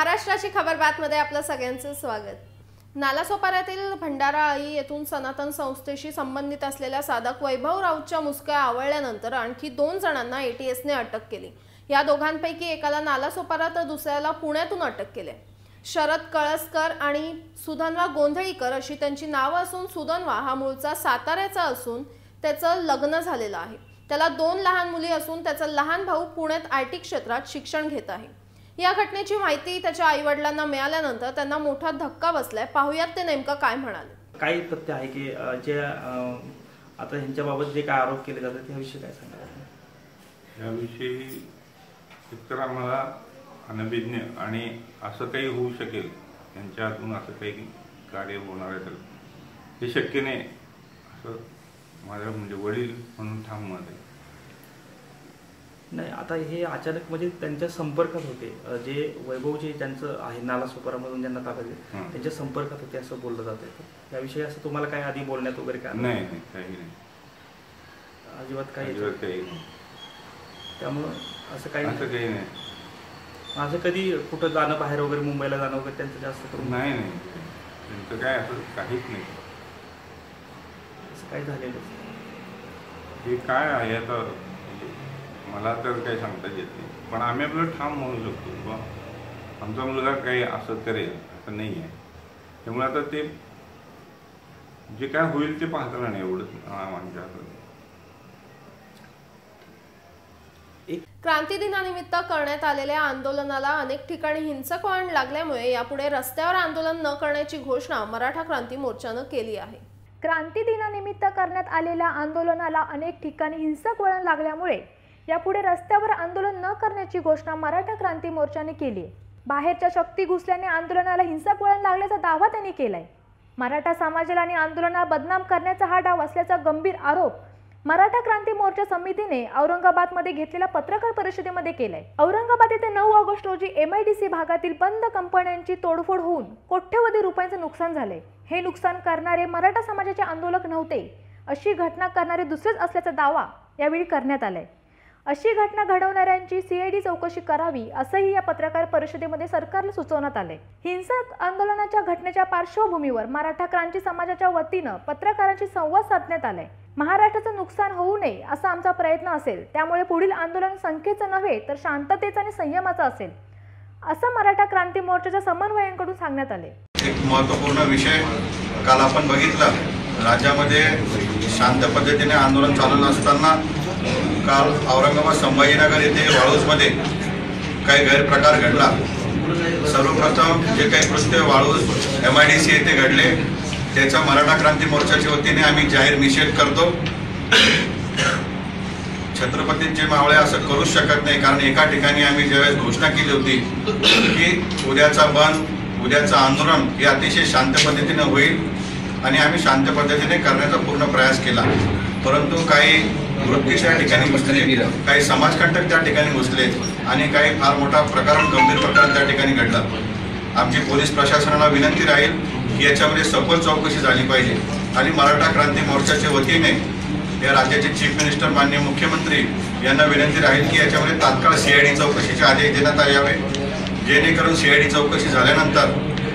महाराष्ट्राची खबर बातमध्ये आपलं सगळ्यांचं स्वागत. नालासोपाऱ्यातील भंडारा आई येथून सनातन संस्थेशी संबंधित असलेल्या साधक वैभव राऊतच्या मुसक्या आवळल्यानंतर आणखी दोन जणांना एटीएसने अटक केली. या दोघांपैकी एकाला नालासोपारा तर दुसऱ्याला पुण्यातून अटक केले. शरद कळसकर आणि सुधनवा गोंधळीकर अशी त्यांची नावं असून सुधनवा हा मूळचा साताऱ्याचा असून त्याचं लग्न झालेलं आहे. त्याला दोन लहान मुली असून त्याचा लहान भाऊ पुण्यात आय टी क्षेत्रात शिक्षण घेत आहे. या घटनेची माहिती त्याच्या आईवडिलांना मिळाल्यानंतर त्यांना मोठा धक्का बसलाय. पाहुयात ते नेमकं काय म्हणाले. काही तथ्य आहे की जे आता ह्यांच्याबाबत जे काय आरोप केले जातात त्याविषयी काय सांगा याविषयी एकतर आम्हाला अनभिज्ञ आणि असं काही होऊ शकेल यांच्या हातून असं काही कार्य होणार आहे तर हे शक्य नाही असं माझ्या म्हणजे वडील म्हणून ठाम मत आहे. नाही आता हे अचानक म्हणजे त्यांच्या संपर्कात होते. जे वैभव जे त्यांचं आहे नाला सुपारामधून ज्यांना ताब्यात. त्यांच्या संपर्कात होते असं बोललं जातं याविषयी असं तुम्हाला काय आधी बोलण्यात वगैरे काय? नाही काही नाही. अजिबात काही त्यामुळं असं काही. काही नाही. असं कधी कुठं जाणं बाहेर वगैरे मुंबईला जाणं वगैरे त्यांचं जास्त करून नाही. नाही त्यांचं काय असं काहीच नाही. असं काही झालेलं. हे काय आहे आता? मला तर काही सांगता येत नाही. पण आम्ही आपलं ठाम म्हणू शकतो किंवा आमचा मुलगा काही असं करेल असं नाही आहे. त्यामुळे आता ते जे काय होईल ते पाहताना नाही एवढंच आमच्या हातात. क्रांती दिनानिमित्त करण्यात आलेल्या आंदोलनाला अनेक ठिकाणी हिंसक वळण लागल्यामुळे यापुढे रस्त्यावर आंदोलन न करण्याची घोषणा मराठा क्रांती मोर्चानं केली आहे. क्रांती दिनानिमित्त करण्यात आलेल्या आंदोलनाला अनेक ठिकाणी हिंसक वळण लागल्यामुळे यापुढे रस्त्यावर आंदोलन न करण्याची घोषणा मराठा क्रांती मोर्चाने केली आहे. बाहेरच्या शक्ती घुसल्याने आंदोलनाला हिंसा पळण लागल्याचा दावा त्यांनी केलाय. मराठा समाजाला आणि आंदोलनाला बदनाम करण्याचा हा डाव असल्याचा गंभीर आरोप मराठा क्रांती मोर्चा समितीने औरंगाबादमध्ये घेतलेल्या पत्रकार परिषदेमध्ये केलाय. औरंगाबाद येथे नऊ ऑगस्ट रोजी एमआयडीसी भागातील बंद कंपन्यांची तोडफोड होऊन कोट्यवधी रुपयांचे नुकसान झालंय. हे नुकसान करणारे मराठा समाजाचे आंदोलक नव्हते. अशी घटना करणारे दुसरेच असल्याचा दावा यावेळी करण्यात आलाय. अशी घटना घडवणाऱ्यांची सीआयडी चौकशी करावी असंही या पत्रकार परिषदेमध्ये सरकारला सुचवण्यात आले हिंसक आंदोलनाच्या घटनेच्या पार्श्वभूमीवर मराठा क्रांती समाजाच्या वतीनं पत्रकारांशी संवाद साधण्यात आलाय. महाराष्ट्राचं नुकसान होऊ नये असा आमचा प्रयत्न असेल त्यामुळे पुढील आंदोलन संख्येचं नव्हे तर शांततेचं आणि संयमाचं असेल असं मराठा क्रांती मोर्चाच्या समन्वयांकडून सांगण्यात आले एक महत्त्वपूर्ण विषय काल आपण बघितला. राज्यामध्ये शांत पद्धतीने आंदोलन चालवलं असताना काल औरंगाबाद संभाजीनगर येथे वाळूजमध्ये काही गैरप्रकार घडला. सर्वप्रथम जे काही कृत्य Waluj M I D C येथे घडले त्याचा मराठा क्रांती मोर्चाच्या वतीने आम्ही जाहीर निषेध करतो. छत्रपतींचे मावळे असं करूच शकत नाही कारण एका ठिकाणी आम्ही ज्यावेळेस घोषणा केली होती की उद्याचा बंद उद्याचं आंदोलन हे अतिशय शांत पद्धतीने होईल. आणि आम्ही शांत पद्धतीने करण्याचा पूर्ण प्रयास केला. परंतु काही वृत्ती त्या ठिकाणी घुसले काही समाजकंटक त्या ठिकाणी घुसले आणि काही फार मोठा प्रकार गंभीर प्रकार त्या ठिकाणी घडला. आमची पोलीस प्रशासनाला विनंती राहील की याच्यामध्ये सखोल चौकशी झाली पाहिजे. आणि मराठा क्रांती मोर्चाच्या वतीने या राज्याचे चीफ मिनिस्टर माननीय मुख्यमंत्री यांना विनंती राहील की याच्यामध्ये तात्काळ सीआयडी चौकशीचे आदेश देण्यात यावे. जेणेकरून सीआयडी चौकशी झाल्यानंतर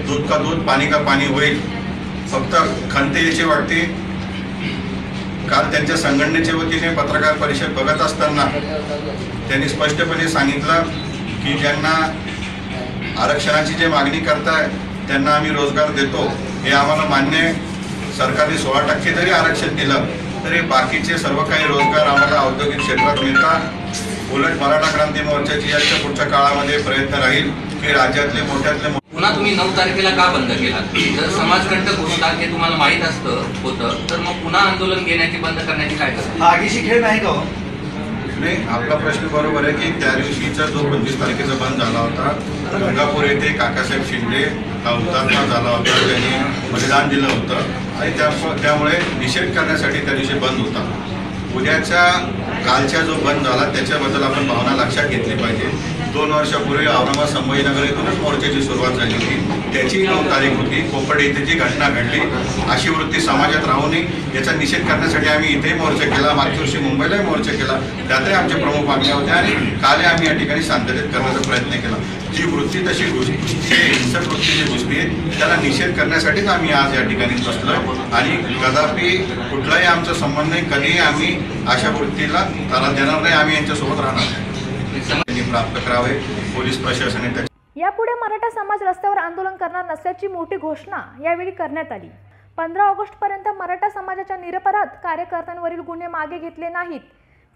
दूध का दूध पाणी का पाणी होईल फक्त खंत याची वाटते. काल त्यांच्या संघटनेच्या वतीने पत्रकार परिषद बघत असताना त्यांनी स्पष्टपणे सांगितलं की ज्यांना आरक्षणाची जे मागणी करताय त्यांना आम्ही रोजगार देतो. हे आम्हाला मान्य आहे. सरकारने सोळा टक्के जरी आरक्षण दिलं तरी बाकीचे सर्व काही रोजगार आम्हाला औद्योगिक क्षेत्रात मिळतात. उलट मराठा क्रांती मोर्चाची याच्या पुढच्या काळामध्ये प्रयत्न राहील की राज्यातले मोठ्यातले पुन्हा तुम्ही नऊ तारखेला का बंद केला जर समाजकंटक घोषणात हे तुम्हाला माहीत असतं होतं तर मग पुन्हा आंदोलन घेण्याची बंद करण्याची काय गरज आगीशी खेळ नाही का हो? नाही आपला प्रश्न बरोबर आहे की त्या दिवशीचा जो पंचवीस तारखेचा बंद झाला होता गंगापूर येथे काकासाहेब शिंदे हा हुतात्मा झाला होता त्यांनी बलिदान दिलं होतं आणि त्या त्यामुळे निषेध करण्यासाठी त्या दिवशी बंद होता. उद्याच्या कालच्या जो बंद झाला त्याच्याबद्दल आपण भावना लक्षात घेतली पाहिजे. दोन वर्षापूर्वी औरंगाबाद संभाजीनगर येथूनच मोर्चाची सुरुवात झाली होती. त्याची नऊ तारीख होती. कोपड येथे जी घटना घडली अशी वृत्ती समाजात राहू नये याचा निषेध करण्यासाठी आम्ही इथेही मोर्चा केला. मागच्या वर्षी मुंबईलाही मोर्चा केला. त्यातही आमच्या प्रमुख मागण्या होत्या आणि कालही आम्ही या ठिकाणी शांततेत करण्याचा प्रयत्न केला. जी वृत्ती तशी घुसली हिंसक वृत्ती जी घुसली आहे त्याला निषेध करण्यासाठीच आम्ही आज या ठिकाणी बसलो आणि कदापि कुठलाही आमचा संबंध नाही. कधीही आम्ही अशा वृत्तीला त्याला देणार नाही. आम्ही यांच्यासोबत राहणार नाही. प्राप्त करावे पोलीस प्रशासनाने यापुढे मराठा समाज रस्त्यावर आंदोलन करणार नसल्याची मोठी घोषणा यावेळी करण्यात आली. पंधरा ऑगस्टपर्यंत मराठा समाजाच्या निरपराध कार्यकर्त्यांवरील गुन्हे मागे घेतले नाहीत.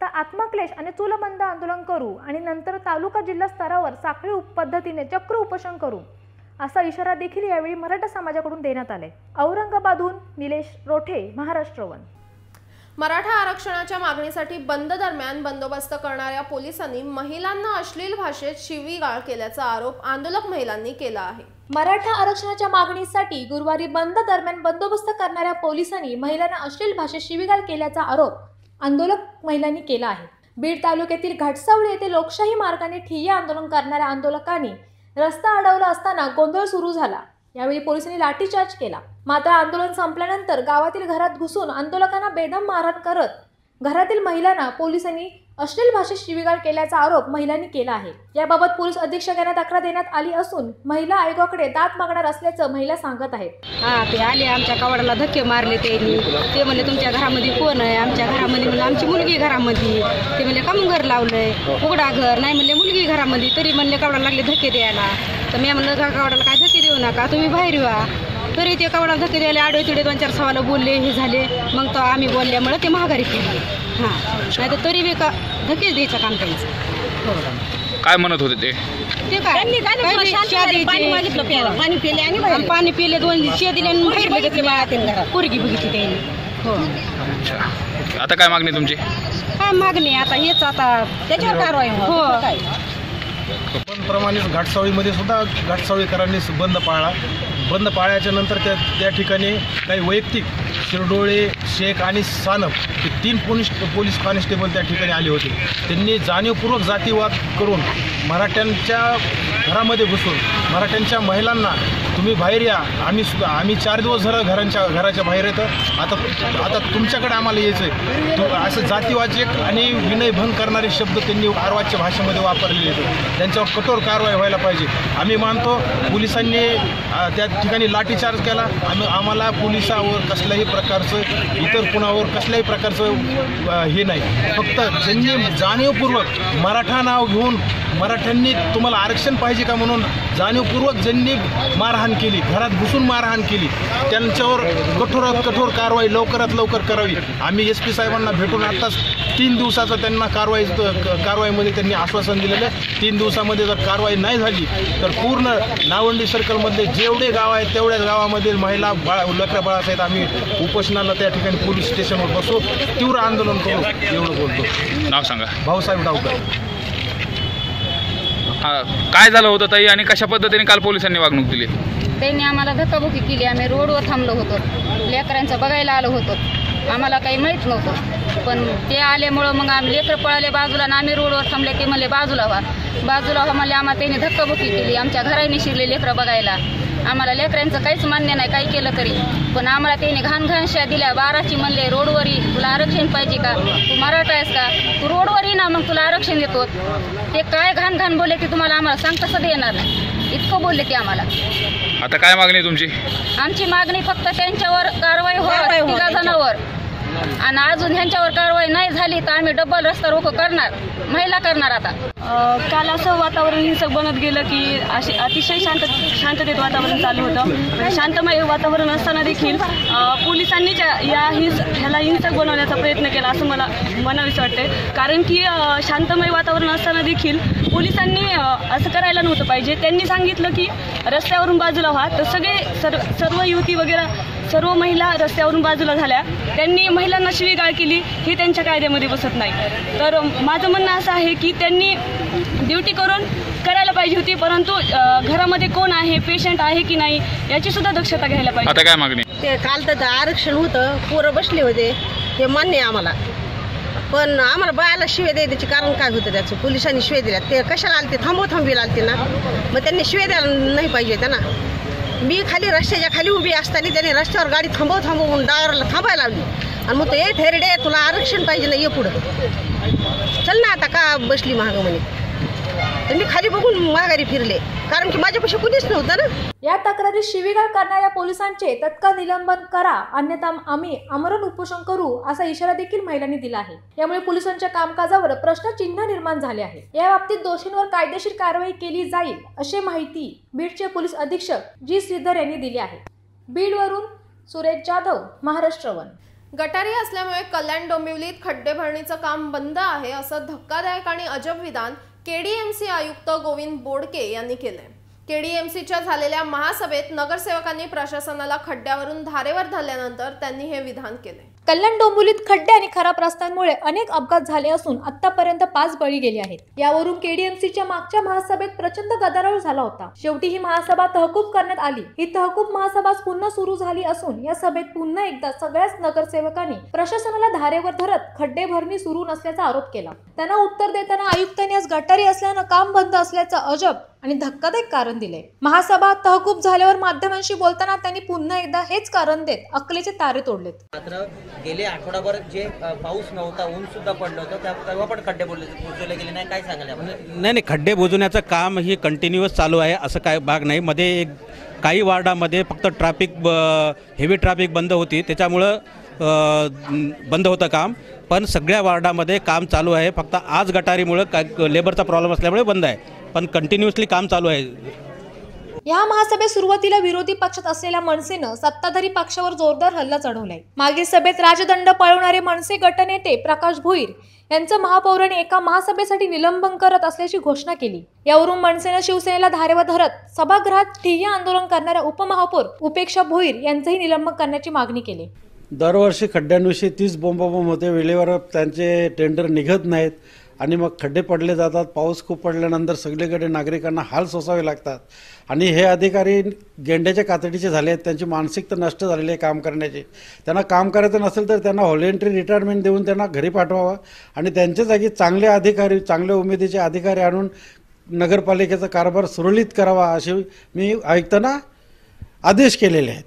तर आत्मक्लेश आणि चुलबंद आंदोलन करू आणि नंतर तालुका जिल्हा स्तरावर साखळी उप- पद्धतीने चक्र उपोषण करू असा इशारा देखील यावेळी मराठा समाजाकडून देण्यात आलाय. औरंगाबादहून निलेश रोठे महाराष्ट्रवन मराठा आरक्षणाच्या मागणीसाठी बंद दरम्यान बंदोबस्त करणाऱ्या पोलिसांनी महिलांना अश्लील भाषेत शिवीगाळ केल्याचा आरोप आंदोलक महिलांनी केला आहे. मराठा आरक्षणाच्या मागणीसाठी गुरुवारी बंद दरम्यान बंदोबस्त करणाऱ्या पोलिसांनी महिलांना अश्लील भाषेत शिवीगाळ केल्याचा आरोप आंदोलक महिलांनी केला आहे. बीड तालुक्यातील घाटसावळी येथे लोकशाही मार्गाने ठिय्या आंदोलन करणाऱ्या आंदोलकांनी रस्ता अडवला असताना गोंधळ सुरू झाला. यावेळी पोलिसांनी लाठीचार्ज केला. मात्र आंदोलन संपल्यानंतर गावातील घरात घुसून आंदोलकांना बेदम मारहाण करत घरातील महिलांना पोलिसांनी अश्लील भाषेत शिवीगाळ केल्याचा आरोप महिलांनी केला आहे. याबाबत पोलीस अधीक्षक यांना तक्रार देण्यात आली असून महिला आयोगाकडे दाद मागणार असल्याचं महिला सांगत आहेत. हा ते आले आमच्या कवाडाला धक्के मारले त्यांनी ते म्हणले तुमच्या घरामध्ये कोण आहे? आमच्या घरामध्ये म्हणलं आमची मुलगी घरामध्ये. ते म्हणले का मग घर लावलंय? उघडा घर. नाही म्हणले मुलगी घरामध्ये. तरी म्हणले कवडाला लागले धक्के द्यायला. तर मी म्हणलं का काय धक्के नका तुम्ही बाहेर व्हा. तरी ते कवडाला धक्के द्यायला आडवे तिडे दोन चार सवाला बोलले हे झाले. मग तो आम्ही बोलल्यामुळे ते महागारी केले हां. नाही तर तरी बी का धक्केच द्यायचं काम त्यांचं. हो. काय म्हणत होते ते? ते काय? काय बी चहा द्यायचे. पाणी पिले आणि आणि पाणी पिले दोन शिया दिले आणि बाहेर बघितले मला पोरगी बघितली त्यांनी. हो. अच्छा. आता काय मागणी तुमची? काय मागणी? आता हेच आता त्याच्यावर कारवाई हो. पण प्रमाणेच घाटसावळीमध्ये सुद्धा घाटसावळीकरांनी बंद पाळला. बंद पाळल्याच्या नंतर त्या त्या ठिकाणी काही वैयक्तिक शिरडोळे शेख आणि सानप हे तीन पोलीस पोलीस कॉन्स्टेबल त्या ठिकाणी आले होते. त्यांनी जाणीवपूर्वक जातीवाद करून मराठ्यांच्या घरामध्ये घुसून मराठ्यांच्या महिलांना तुम्ही बाहेर या. आम्ही सुद्धा आम्ही चार दिवस झालं घरांच्या घराच्या बाहेर येतं. आता आता तुमच्याकडे आम्हाला यायचं आहे तो असं जातीवाचक आणि विनयभंग करणारे शब्द त्यांनी अर्वाच्य भाषेमध्ये वापरलेले आहेत. त्यांच्यावर कठोर कारवाई व्हायला पाहिजे. आम्ही मानतो पोलिसांनी त्या ठिकाणी लाठीचार्ज केला. आम्ही आम्हाला पोलिसावर कसल्याही प्रकारचं इतर कुणावर कसल्याही प्रकारचं हे नाही. फक्त ज्यांनी जाणीवपूर्वक मराठा नाव घेऊन मराठ्यांनी तुम्हाला आरक्षण पाहिजे का म्हणून जाणीवपूर्वक ज्यांनी मारहाण केली घरात घुसून मारहाण केली त्यांच्यावर कठोरात कठोर कारवाई लवकरात लवकर करावी. आम्ही एस पी साहेबांना भेटून आत्ताच तीन दिवसाचं त्यांना कारवाई कारवाईमध्ये त्यांनी आश्वासन दिलेलं आहे. तीन दिवसामध्ये जर कारवाई नाही झाली तर पूर्ण नावंडी सर्कलमधले जेवढे गाव आहेत तेवढ्याच गावामध्ये महिला बाळा लेकरा बाळासहित आम्ही उपोषणाला त्या ठिकाणी पोलीस स्टेशनवर बसू तीव्र आंदोलन करू. एवढं बोलतो. नाव सांगा. भाऊसाहेब डावकर. हा, काय झालं होतं ताई आणि कशा पद्धतीने काल पोलिसांनी वागणूक दिली? त्यांनी आम्हाला धक्काबुकी केली. आम्ही रोडवर थांबलो होतो. लेकरांचं बघायला आलो होतो. आम्हाला काही माहीत नव्हतं. पण ते आल्यामुळं मग आम्ही लेकरं पळाले बाजूला आणि आम्ही रोडवर थांबले. ते म्हणले बाजूला व्हा. बाजूला व्हा म्हणले आम्हाला त्यांनी धक्काबुकी केली. आमच्या घराने शिरले लेकरं बघायला. आम्हाला लेकरांचं काहीच मान्य नाही काही केलं तरी. पण आम्हाला त्यांनी घाण घाणशा दिल्या. बाराची म्हणले रोडवर तुला आरक्षण पाहिजे का? तू मराठा आहेस का? तू रोडवर ये ना मग तुला आरक्षण देतो. ते काय घाण घाण बोलले ते तुम्हाला आम्हाला सांगता सुद्धा येणार नाही. इतकं बोलले ते आम्हाला. आता काय मागणी तुमची? आमची मागणी फक्त त्यांच्यावर कारवाई व्हावी तिघा जणांवर आणि अजून ह्यांच्यावर कारवाई नाही झाली तर आम्ही डबल रस्ता रोको करणार महिला करणार आता. काल असं वातावरण हिंसक बनत गेलं की असे अतिशय शांत शांततेत वातावरण चालू होतं. म्हणजे शांतमय वातावरण असताना देखील पोलिसांनी ज्या- या हिंस ह्याला हिंसक बनवण्याचा प्रयत्न केला असं मला म्हणावीच वाटते कारण की शांतमय वातावरण असताना देखील पोलिसांनी असं करायला नव्हतं पाहिजे. त्यांनी सांगितलं की रस्त्यावरून बाजूला व्हा. तर सगळे सर्व सर्व युवती वगैरे सर्व महिला रस्त्यावरून बाजूला झाल्या. त्यांनी महिलांना शिवीगाळ केली. हे त्यांच्या कायद्यामध्ये बसत नाही. तर माझं म्हणणं असं आहे की त्यांनी ड्युटी करून करायला पाहिजे होती. परंतु घरामध्ये कोण आहे पेशंट आहे की नाही याची सुद्धा दक्षता घ्यायला पाहिजे. आता काय मागणी? ते काल तर आरक्षण होतं. पोरं बसले होते. ते मान्य आहे आम्हाला. पण आम्हाला बायाला शिवे द्यायचे कारण काय होतं त्याचं? पोलिसांनी शिवे दिल्या. ते कशाला आलते? थांबव थांबवी आलते ना. मग त्यांनी शिवे द्यायला नाही पाहिजे त्यांना मी खाली रस्त्याच्या खाली उभी असताना त्यांनी रस्त्यावर गाडी थांबव थांबव म्हणून थांबायला लावली. आणि मग तो ए थेरडे तुला आरक्षण पाहिजे ना ये पुढं. चल ना आता का बसली महाग म्हणे? तर मी खाली बघून माघारी फिरले. कारण की माझ्यापाशी कुणीच नव्हतं ना. या तक्रारी शिवीगाळ करणाऱ्या पोलिसांचे तत्काळ निलंबन करा अन्यथा आम्ही आमरण उपोषण करू असा इशारा देखील महिलांनी दिला आहे. यामुळे पोलिसांच्या कामकाजावर प्रश्नचिन्ह निर्माण झाले आहे. या बाबतीत दोषींवर कायदेशीर कारवाई केली जाईल अशी माहिती बीडचे पोलीस अधीक्षक जी श्रीधर यांनी दिली आहे. बीडवरून सुरेश जाधव महाराष्ट्र वन. गटारी असल्यामुळे कल्याण डोंबिवलीत खड्डे भरणीचं काम बंद आहे असं धक्कादायक आणि अजब विधान केडीएमसी आयुक्त गोविंद बोडके यांनी केलंय. केडीएमसीच्या झालेल्या महासभेत नगरसेवकांनी प्रशासनाला खड्ड्यावरून धारेवर धरल्यानंतर त्यांनी हे विधान केले कल्याण डोंबिवलीत खड्डे आणि खराब रस्त्यांमुळे अनेक अपघात झाले असून आतापर्यंत पाच बळी गेले आहेत. यावरून केडीएमसीच्या मागच्या महासभेत प्रचंड गदारोळ झाला होता. शेवटी ही महासभा तहकूब करण्यात आली. ही तहकूब महासभा पुन्हा सुरू झाली असून या सभेत पुन्हा एकदा सगळ्याच नगरसेवकांनी प्रशासनाला धारेवर धरत खड्डे भरणी सुरू नसल्याचा आरोप केला. त्यांना उत्तर देताना आयुक्तांनी आज गटारी असल्यानं काम बंद असल्याचं अजब आणि धक्कादायक कारण दिले महासभा तहकूब झाल्यावर माध्यमांशी बोलताना त्यांनी पुन्हा एकदा हेच कारण देत अकलेचे तारे तोडलेत. गेले आठवडाभर जे पाऊस नव्हता ऊन सुद्धा पडलं होतं तेव्हा पण खड्डे बोलले बुजवले गेले नाही. काय सांगाल नाही नाही खड्डे बुजवण्याचं काम ही कंटिन्युअस चालू आहे असं काय भाग नाही. मध्ये एक काही वार्डामध्ये फक्त ट्रॅफिक हेवी ट्रॅफिक बंद होती. त्याच्यामुळं बंद होतं काम. पण सगळ्या वार्डामध्ये काम चालू आहे. फक्त आज गटारीमुळं काय लेबरचा प्रॉब्लेम असल्यामुळे बंद आहे. पण कंटिन्युअसली काम चालू आहे. या महासभेत सुरुवातीला विरोधी पक्षात असलेल्या मनसेनं सत्ताधारी पक्षावर जोरदार हल्ला चढवलाय. मागील सभेत राजदंड पळवणारे मनसे गटनेते प्रकाश भोईर यांचं महापौराने एका महासभेसाठी निलंबन करत असल्याची घोषणा केली. यावरून मनसेनं शिवसेनेला धारेवर धरत सभागृहात ठिय्या आंदोलन करणाऱ्या उपमहापौर उपेक्षा भोईर यांचंही निलंबन करण्याची मागणी केली. दरवर्षी खड्ड्यांविषयी तीच बोंबाबोंब होते. वेळेवर त्यांचे टेंडर निघत नाहीत. आणि मग खड्डे पडले जातात पाऊस खूप पडल्यानंतर सगळीकडे नागरिकांना हाल सोसावे लागतात. आणि हे अधिकारी गेंड्याच्या कातडीचे झाले आहेत त्यांची मानसिकता नष्ट झालेली आहे काम करण्याची. त्यांना काम करायचं नसेल तर त्यांना व्हॉलेंटरी रिटायरमेंट देऊन त्यांना घरी पाठवावं. आणि त्यांच्या जागी चांगले अधिकारी चांगल्या उमेदीचे अधिकारी आणून नगरपालिकेचा कारभार सुरळीत करावा असे मी आयुक्तांना आदेश केलेले आहेत.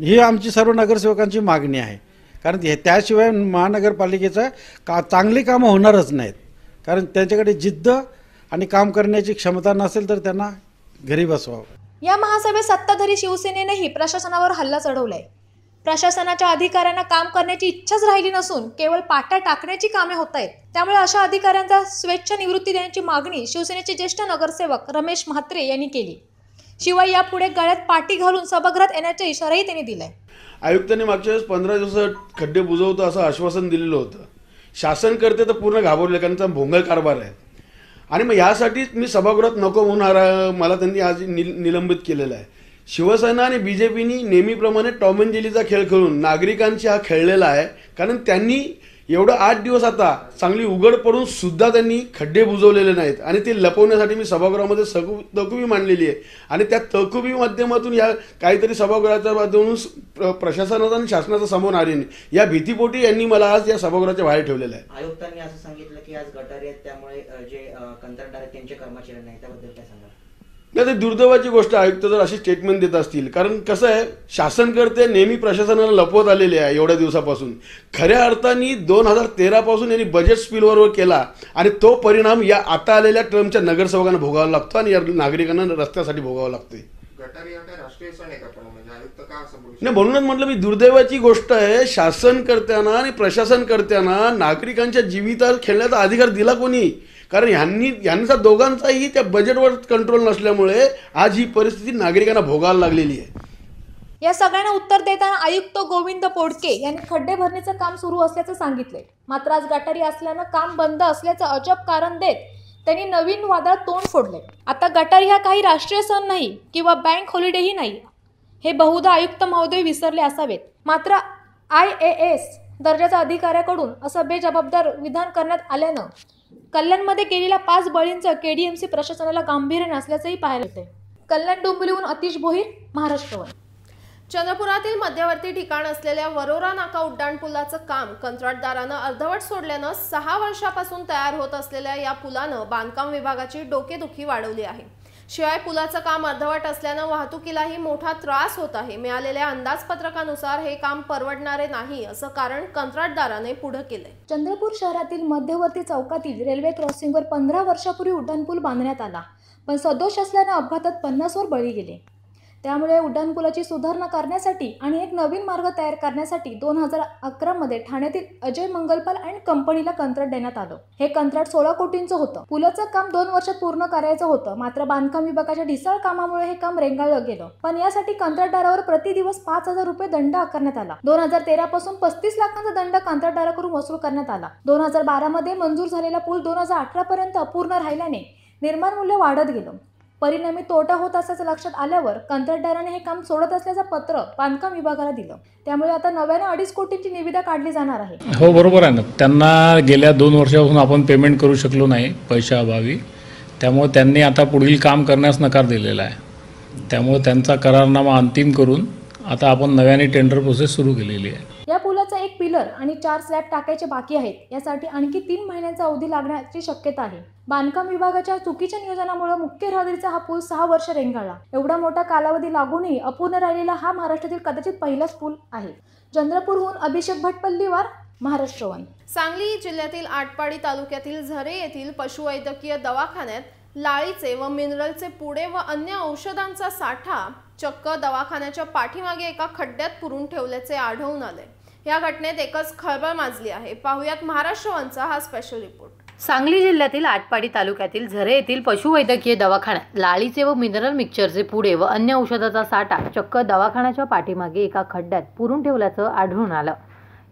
ही आमची सर्व नगरसेवकांची मागणी आहे. कारण हे त्याशिवाय महानगरपालिकेचं का चांगली कामं होणारच नाहीत. कारण त्यांच्याकडे जिद्द आणि काम करण्याची क्षमता नसेल तर त्यांना घरी बसवावं. या महासभेत सत्ताधारी शिवसेनेनेही प्रशासनावर हल्ला चढवलाय. प्रशासनाच्या अधिकाऱ्यांना काम करण्याची इच्छाच राहिली नसून केवळ पाट्या टाकण्याची कामे होत आहेत त्यामुळे अशा अधिकाऱ्यांचा स्वेच्छा निवृत्ती देण्याची मागणी शिवसेनेचे ज्येष्ठ नगरसेवक रमेश म्हात्रे यांनी केली. शिवाय यापुढे गळ्यात पाटी घालून सभागृहात येण्याचा इशाराही त्यांनी दिलाय. आयुक्तांनी मागच्या वेळेस पंधरा दिवसात खड्डे बुजवतो असं आश्वासन दिलेलं होतं. शासन करते तर पूर्ण घाबरले कारण त्यांचा भोंगळ कारभार आहे. आणि मग ह्यासाठीच मी सभागृहात नको म्हणून मला त्यांनी आज निल निलंबित केलेलं आहे. शिवसेना आणि बी जे पीनी नेहमीप्रमाणे टॉम जेलीचा खेळ खेळून नागरिकांशी हा खेळलेला आहे कारण त्यांनी एवढं आठ दिवस आता चांगली उघड पडून सुद्धा त्यांनी खड्डे बुजवलेले नाहीत. आणि ते लपवण्यासाठी मी सभागृहामध्ये सकु तकुबी मांडलेली आहे. आणि त्या तकुबी माध्यमातून या काहीतरी सभागृहाच्या माध्यमातून प्रशासनाचा आणि शासनाचा समोर आले नाही. या भीतीपोटी यांनी मला आज या सभागृहाच्या बाहेर ठेवलेलं आहे. आयुक्तांनी असं सांगितलं की आज गटारी आहेत त्यामुळे जे कंत्राटदार आहेत त्यांचे कर्मचारी नाही त्याबद्दल काय नाही ते दुर्दैवाची गोष्ट आयुक्त जर अशी स्टेटमेंट देत असतील. कारण कसं आहे शासनकर्ते नेहमी प्रशासनाला लपवत आलेले आहे एवढ्या दिवसापासून. खऱ्या अर्थाने दोन हजार तेरापासून यांनी बजेट स्पिलवर केला आणि तो परिणाम या आता आलेल्या टर्मच्या नगरसेवकांना भोगावा लागतो आणि या नागरिकांना रस्त्यासाठी भोगावा लागतोय म्हणजे नाही म्हणूनच म्हटलं मी दुर्दैवाची गोष्ट आहे शासनकर्त्यांना आणि प्रशासनकर्त्यांना नागरिकांच्या जीवितात खेळण्याचा अधिकार दिला कोणी? कारण ह्यांनी यांचा दोघांचाही त्या बजेटवर कंट्रोल नसल्यामुळे आज ही परिस्थिती नागरिकांना भोगायला लागलेली आहे. या सगळ्यांना उत्तर देताना आयुक्त गोविंद पोडके यांनी खड्डे भरणीचं काम सुरू असल्याचं सांगितलंय. मात्र आज गटारी असल्यानं काम बंद असल्याचं अजब कारण देत त्यांनी नवीन वादात तोंड फोडले आता गटारी हा काही राष्ट्रीय सण नाही किंवा बँक हॉलिडेही नाही. हे बहुधा आयुक्त महोदय विसरले असावेत. मात्र आय ए एस दर्जाच्या अधिकाऱ्याकडून असं बेजबाबदार विधान करण्यात आल्यानं कल्याणमध्ये गेलेल्या पाच बळींचं केडीएमसी प्रशासनाला गांभीर्य नसल्याचंही पाहायला येते कल्याण डोंबिवलीहून अतिश भोईर महाराष्ट्रवर. चंद्रपुरातील मध्यवर्ती ठिकाण असलेल्या वरोरा नाका उड्डाणपुलाचं काम कंत्राटदारानं अर्धवट सोडल्यानं सहा वर्षापासून तयार होत असलेल्या या पुलानं बांधकाम विभागाची डोकेदुखी वाढवली आहे. शिवाय पुलाचं काम अर्धवट असल्यानं वाहतुकीलाही मोठा त्रास होत आहे. मिळालेल्या अंदाजपत्रकानुसार हे काम परवडणारे नाही असं कारण कंत्राटदाराने पुढे केलंय. चंद्रपूर शहरातील मध्यवर्ती चौकातील रेल्वे क्रॉसिंगवर पंधरा वर्षापूर्वी उड्डाणपूल बांधण्यात आला पण सदोष असल्यानं अपघातात पन्नासवर बळी गेले. त्यामुळे उड्डाणपुलाची सुधारणा करण्यासाठी आणि एक नवीन मार्ग तयार करण्यासाठी दोन हजार अकरामध्ये ठाण्यातील अजय मंगलपाल अँड कंपनीला कंत्राट देण्यात आलं. हे कंत्राट सोळा कोटींचं होतं. पुलाचं काम दोन वर्षात पूर्ण करायचं होतं. मात्र बांधकाम विभागाच्या ढिसाळ कामामुळे हे काम रेंगाळलं गेलं. पण यासाठी कंत्राटदारावर प्रति दिवस पाच हजार रुपये दंड आकारण्यात आला. दोन हजार तेरा पासून पस्तीस लाखांचा दंड कंत्राटदाराकडून वसूल करण्यात आला. दोन हजार बारामध्ये मंजूर झालेला पूल दोन हजार अठरा पर्यंत अपूर्ण राहिल्याने निर्माण मूल्य वाढत गेलं. परिणामी तोटा होत असल्याचं लक्षात आल्यावर कंत्राटदाराने हे काम सोडत असल्याचं पत्र बांधकाम विभागाला दिलं. त्यामुळे आता नव्यानं अडीच कोटींची निविदा काढली जाणार आहे. हो बरोबर आहे ना. त्यांना गेल्या दोन वर्षापासून आपण पेमेंट करू शकलो नाही पैशाअभावी. त्यामुळे त्यांनी आता पुढील काम करण्यास नकार दिलेला आहे. त्यामुळे त्यांचा करारनामा अंतिम करून आता आपण नव्याने टेंडर प्रोसेस सुरू केलेली आहे. एक पिलर आणि चार स्लॅब टाकायचे बाकी आहेत. यासाठी आणखी तीन महिन्यांचा अवधी लागण्याची शक्यता आहे. बांधकाम विभागाच्या चुकीच्या नियोजनामुळे मुख्य रहदारीचा हा पूल सहा वर्ष रेंगाळला. एवढा मोठा कालावधी लागूनही अपूर्ण राहिलेला हा महाराष्ट्रातील कदाचित पहिलाच पूल आहे. चंद्रपूरहून अभिषेक भटपल्लीवार महाराष्ट्रवन सांगली जिल्ह्यातील आटपाडी तालुक्यातील झरे येथील पशुवैद्यकीय दवाखान्यात लाळीचे व मिनरलचे पुडे व अन्य औषधांचा साठा चक्क दवाखान्याच्या पाठीमागे एका खड्ड्यात पुरून ठेवल्याचे आढळून आले. या घटनेत एकच खळबळ माजली आहे. पाहुयात महाराष्ट्र वनचा हा स्पेशल रिपोर्ट सांगली जिल्ह्यातील आटपाडी तालुक्यातील झरे येथील पशुवैद्यकीय दवाखान्यात लाळीचे व मिनरल मिक्सरचे पुडे व अन्य औषधाचा साठा चक्क दवाखान्याच्या पाठीमागे एका खड्ड्यात पुरून ठेवल्याचं आढळून आलं.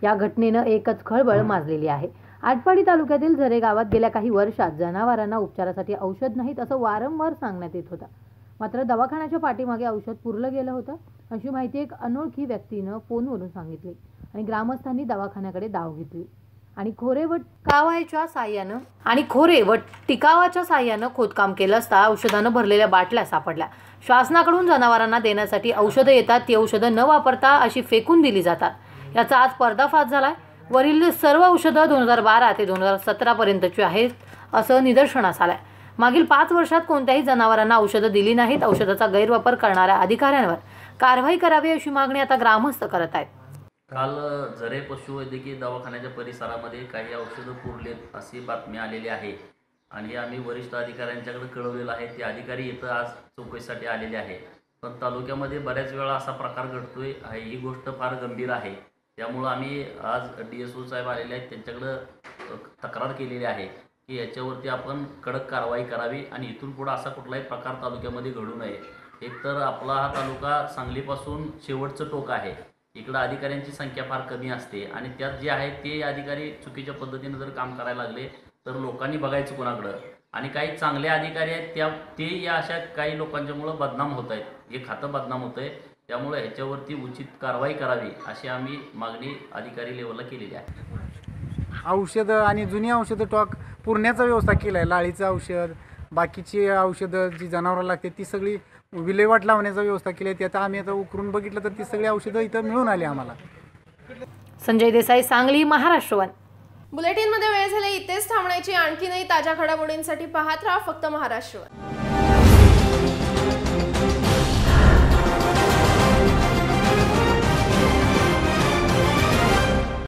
या घटनेनं एकच खळबळ माजलेली आहे. आटपाडी तालुक्यातील झरे गावात गेल्या काही वर्षात जनावरांना उपचारासाठी औषध नाहीत असं वारंवार सांगण्यात येत होतं. मात्र दवाखान्याच्या पाठीमागे औषध पुरलं गेलं होतं अशी माहिती एक अनोळखी व्यक्तीनं फोनवरून सांगितली आणि ग्रामस्थांनी दवाखान्याकडे धाव घेतली. आणि खोरे व कावायच्या साह्यानं आणि खोरे व टिकावाच्या साह्यानं खोदकाम केलं असता औषधानं भरलेल्या बाटल्या सापडल्या. शासनाकडून जनावरांना देण्यासाठी औषधं येतात ती औषधं न वापरता अशी फेकून दिली जातात. याचा आज पर्दाफाश झालाय. वरील सर्व औषधं दोन हजार बारा ते दोन हजार सतरापर्यंतची आहेत असं निदर्शनास आलंय. मागील पाच वर्षात कोणत्याही जनावरांना औषधं दिली नाहीत. औषधाचा गैरवापर करणाऱ्या अधिकाऱ्यांवर कारवाई करावी अशी मागणी आता ग्रामस्थ करत आहेत. काल जरे पशुवैद्यकीय दवाखान्याच्या परिसरामध्ये काही औषधं पुरलेत अशी बातमी आलेली आहे. आणि आम्ही वरिष्ठ अधिकाऱ्यांच्याकडे कळवलेलं आहे. ते अधिकारी इथं आज चौकशीसाठी आलेले आहे. पण तालुक्यामध्ये बऱ्याच वेळा असा प्रकार घडतोय. आहे ही गोष्ट फार गंभीर आहे. त्यामुळं आम्ही आज डी एस ओ साहेब आलेले आहेत. त्यांच्याकडं तक्रार केलेली आहे. की याच्यावरती आपण कडक कारवाई करावी आणि इथून पुढं असा कुठलाही प्रकार तालुक्यामध्ये घडू नये. एकतर आपला हा तालुका सांगलीपासून शेवटचं टोक आहे. इकडं अधिकाऱ्यांची संख्या फार कमी असते आणि त्यात जे आहे ते अधिकारी चुकीच्या पद्धतीनं जर काम करायला लागले तर लोकांनी बघायचं कोणाकडं. आणि काही चांगले अधिकारी आहेत त्या ते या अशा काही लोकांच्यामुळं बदनाम होत आहेत. हे खातं बदनाम होतं आहे त्यामुळे ह्याच्यावरती उचित कारवाई करावी अशी आम्ही मागणी अधिकारी लेवलला केलेली आहे. औषधं आणि जुनी औषधं टॉक पुरण्याचा व्यवस्था केला आहे लाळीचं औषध बाकीची औषधं जी जनावराला लागते ती सगळी विल्हेवाट लावण्याचा व्यवस्था केली आहे ती आता आम्ही आता उकरून बघितलं तर ती सगळी औषधं इथं मिळून आली आम्हाला. संजय देसाई सांगली महाराष्ट्र वन. बुलेटिनमध्ये वेळ झाले इथेच थांबण्याची आणखीनही ताज्या घडामोडींसाठी पाहत राहा फक्त महाराष्ट्र